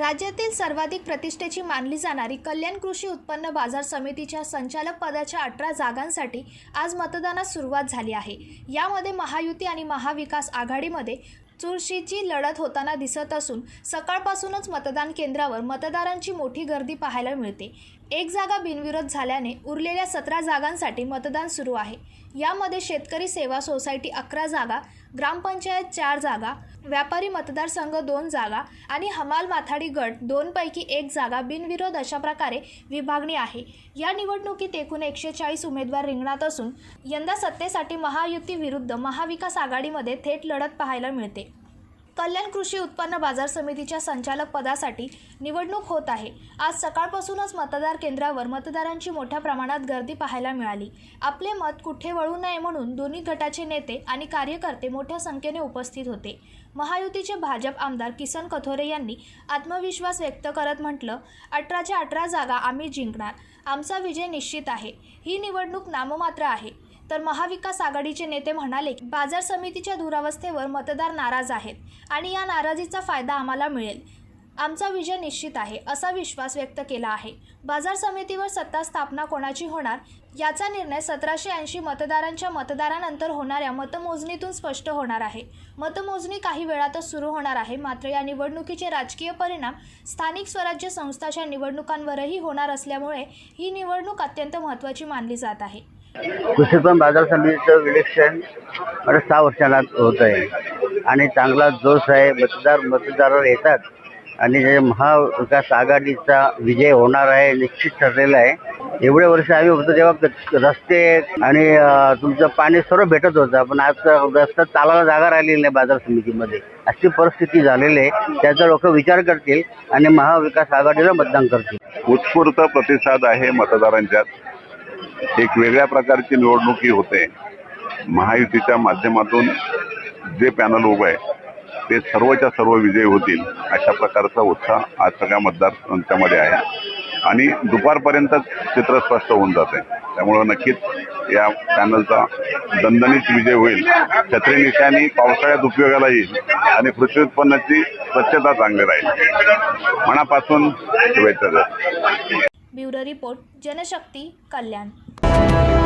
राज्यातील सर्वाधिक प्रतिष्ठेची मानली जाणारी कल्याण कृषी उत्पन्न बाजार समितीच्या संचालक पदाच्या अठरा जागांसाठी आज मतदानास सुरुवात झाली आहे. यामध्ये महायुती आणि महाविकास आघाडीमध्ये चुरशीची लढत होताना दिसत असून सकाळपासूनच मतदान केंद्रावर मतदारांची मोठी गर्दी पाहायला मिळते. एक जागा बिनविरोध झाल्याने उरलेल्या सतरा जागांसाठी मतदान सुरू आहे. यामध्ये शेतकरी सेवा सोसायटी अकरा जागा ग्रामपंचायत चार जागा व्यापारी मतदारसंघ दोन जागा आणि हमाल माथाडी गट दोनपैकी एक जागा बिनविरोध अशा प्रकारे विभागणी आहे. या निवडणुकीत एकूण एकशे चाळीस उमेदवार रिंगणात असून यंदा सत्तेसाठी महायुती विरुद्ध महाविकास आघाडीमध्ये थेट लढत पाहायला मिळते. कल्याण कृषी उत्पन्न बाजार समितीच्या संचालक पदासाठी निवडणूक होत आहे. आज सकाळपासूनच मतदार केंद्रावर मतदारांची मोठ्या प्रमाणात गर्दी पाहायला मिळाली. आपले मत कुठे वळू नये म्हणून दोन्ही गटाचे नेते आणि कार्यकर्ते मोठ्या संख्येने उपस्थित होते. महायुतीचे भाजप आमदार किसन कथोरे यांनी आत्मविश्वास व्यक्त करत म्हटलं अठराच्या अठरा जागा आम्ही जिंकणार. आमचा विजय निश्चित आहे. ही निवडणूक नाममात्र आहे. तर महाविकास आघाडीचे नेते म्हणाले की बाजार समितीच्या दुरावस्थेवर मतदार नाराज आहेत आणि या नाराजीचा फायदा आम्हाला मिळेल. आमचा विजय निश्चित आहे असा विश्वास व्यक्त केला आहे. बाजार समितीवर सत्ता स्थापना कोणाची होणार? याचा निर्णय सतराशे ऐंशी मतदारांच्या मतदारानंतर होणाऱ्या मतमोजणीतून स्पष्ट होणार आहे. मतमोजणी काही वेळातच सुरू होणार आहे मात्र या निवडणुकीचे राजकीय परिणाम स्थानिक स्वराज्य संस्थाच्या निवडणुकांवरही होणार असल्यामुळे ही निवडणूक अत्यंत महत्त्वाची मानली जात आहे. कृषीपण बाजार समितीचं इलेक्शन आता म्हणजे सहा वर्षाला होत आहे. आणि चांगला जोश आहे मतदार मतदारावर येतात. आणि जे महाविकास आघाडीचा विजय होणार आहे निश्चित ठरलेला आहे. एवढे वर्ष आम्ही होतो तेव्हा रस्ते आणि तुमचं पाणी सर्व भेटत होतं. पण आज रस्ता चालायला जागा राहिलेली नाही बाजार समितीमध्ये. अशी परिस्थिती झालेली आहे. त्याचा लोक विचार करतील आणि महाविकास आघाडीला मतदान करतील. उत्स्फूर्त प्रतिसाद आहे मतदारांच्यात. एक वेगळ्या प्रकारची निवडणुकी होते. महायुतीच्या माध्यमातून जे पॅनल उभं आहे ते सर्वच्या सर्व विजयी होतील अशा प्रकारचा उत्साह आज सगळ्या मतदारांच्यामध्ये आहे. आणि दुपारपर्यंतच चित्र स्पष्ट होऊन जाते. त्यामुळं नक्कीच या पॅनलचा दणदणीत विजय होईल. छत्री निशाणी पावसाळ्यात उपयोगाला येईल आणि कृषी उत्पन्नाची स्वच्छता चांगली राहील. मनापासून शुभेच्छा bureau report Janshakti Kalyan. Thank you.